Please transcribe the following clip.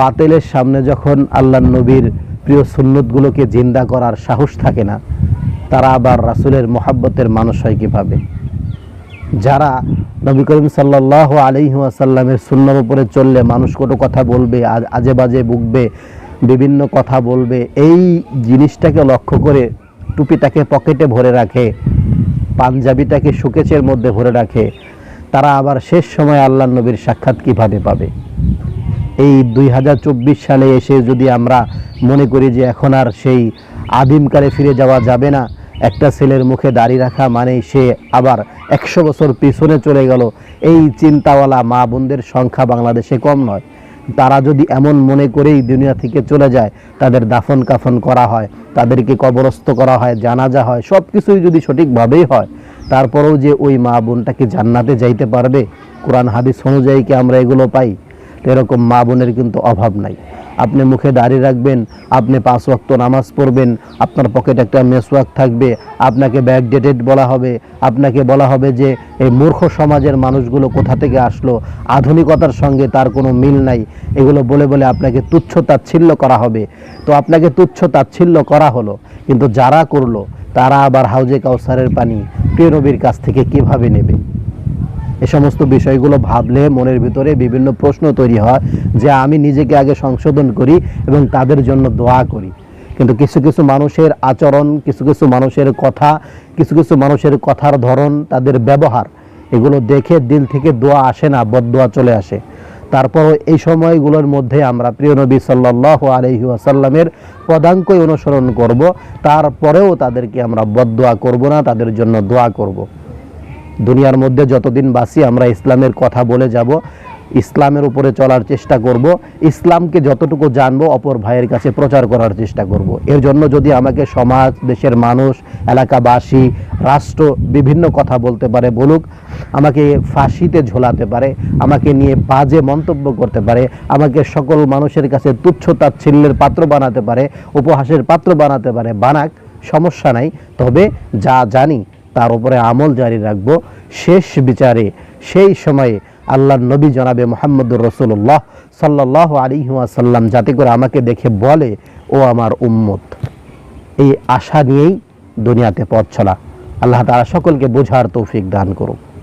বাতিলের সামনে যখন আল্লাহ নবীর প্রিয় সুন্নতগুলোকে জিন্দা করার সাহস থাকে না, তারা আবার রাসূলের মোহাব্বতের মানুষ হয় কীভাবে? যারা নবী করিম সাল্লাহ আলিহাসাল্লামের সুন্নার উপরে চললে মানুষ কোনো কথা বলবে, আজ বাজে বুকবে বিভিন্ন কথা বলবে, এই জিনিসটাকে লক্ষ্য করে টুপিটাকে পকেটে ভরে রাখে, পাঞ্জাবিটাকে সুকেচের মধ্যে ভরে রাখে, তারা আবার শেষ সময় আল্লাহ নবীর সাক্ষাৎ কীভাবে পাবে? এই দুই হাজার চব্বিশ সালে এসে যদি আমরা মনে করি যে এখন আর সেই আদিমকালে ফিরে যাওয়া যাবে না, একটা ছেলের মুখে দাড়ি রাখা মানেই সে আবার একশো বছর পিছনে চলে গেল। এই চিন্তাওয়ালা মা বোনদের সংখ্যা বাংলাদেশে কম নয়। তারা যদি এমন মনে করেই দুনিয়া থেকে চলে যায়, তাদের দাফন কাফন করা হয়, তাদেরকে কবরস্থ করা হয়, জানাজা হয় সব কিছুই যদি সঠিকভাবেই হয়, তারপরেও যে ওই মা বোনটাকে জান্নাতে যাইতে পারবে? কোরআন হাদিস অনুযায়ী কি আমরা এগুলো পাই? এরকম মা বোনের কিন্তু অভাব নাই। আপনি মুখে দাঁড়িয়ে রাখবেন, আপনি পাঁচ ওয়াক্ত নামাজ পড়বেন, আপনার পকেটে একটা মেসওয়াক থাকবে, আপনাকে ব্যাকডেটেড বলা হবে, আপনাকে বলা হবে যে এই মূর্খ সমাজের মানুষগুলো কোথা থেকে আসলো, আধুনিকতার সঙ্গে তার কোনো মিল নাই, এগুলো বলে বলে আপনাকে তুচ্ছ তাচ্ছিল্য করা হবে। তো আপনাকে তুচ্ছ তাচ্ছিল্য করা হলো, কিন্তু যারা করল, তারা আবার হাউজে কাউসারের পানি, প্রিয় নবীর কাছ থেকে কীভাবে নেবে? এ সমস্ত বিষয়গুলো ভাবলে মনের ভিতরে বিভিন্ন প্রশ্ন তৈরি হয় যে আমি নিজেকে আগে সংশোধন করি এবং তাদের জন্য দোয়া করি কিন্তু কিছু কিছু মানুষের আচরণ, কিছু কিছু মানুষের কথা, কিছু কিছু মানুষের কথার ধরন, তাদের ব্যবহার, এগুলো দেখে দিল থেকে দোয়া আসে না বদদোয়া চলে আসে তারপরও এই সময়গুলোর মধ্যে আমরা প্রিয় নবী সাল্লাহ আলহি আসাল্লামের পদাঙ্কই অনুসরণ করব, তারপরেও তাদেরকে আমরা বদদোয়া করব না, তাদের জন্য দোয়া করব। দুনিয়ার মধ্যে যতদিন বাঁচি আমরা ইসলামের কথা বলে যাব, ইসলামের উপরে চলার চেষ্টা করব, ইসলামকে যতটুকু জানব অপর ভাইয়ের কাছে প্রচার করার চেষ্টা করব। এর জন্য যদি আমাকে সমাজ, দেশের মানুষ, এলাকাবাসী, রাষ্ট্র বিভিন্ন কথা বলতে পারে, বলুক, আমাকে ফাঁসিতে ঝোলাতে পারে, আমাকে নিয়ে বাজে মন্তব্য করতে পারে, আমাকে সকল মানুষের কাছে তুচ্ছ তাচ্ছিল্যের পাত্র বানাতে পারে, উপহাসের পাত্র বানাতে পারে, বানাক, সমস্যা নাই তবে যা জানি তার উপরে আমল জারি রাখব। শেষ বিচারে সেই সময়ে আল্লাহ নবী জনাবে মোহাম্মদুর রসুল্লাহ সাল্লাহ আলিহাসাল্লাম যাতে করে আমাকে দেখে বলে, ও আমার উম্মত, এই আশা নিয়েই দুনিয়াতে পথ চলা। আল্লাহ তারা সকলকে বোঝার তৌফিক দান করুক।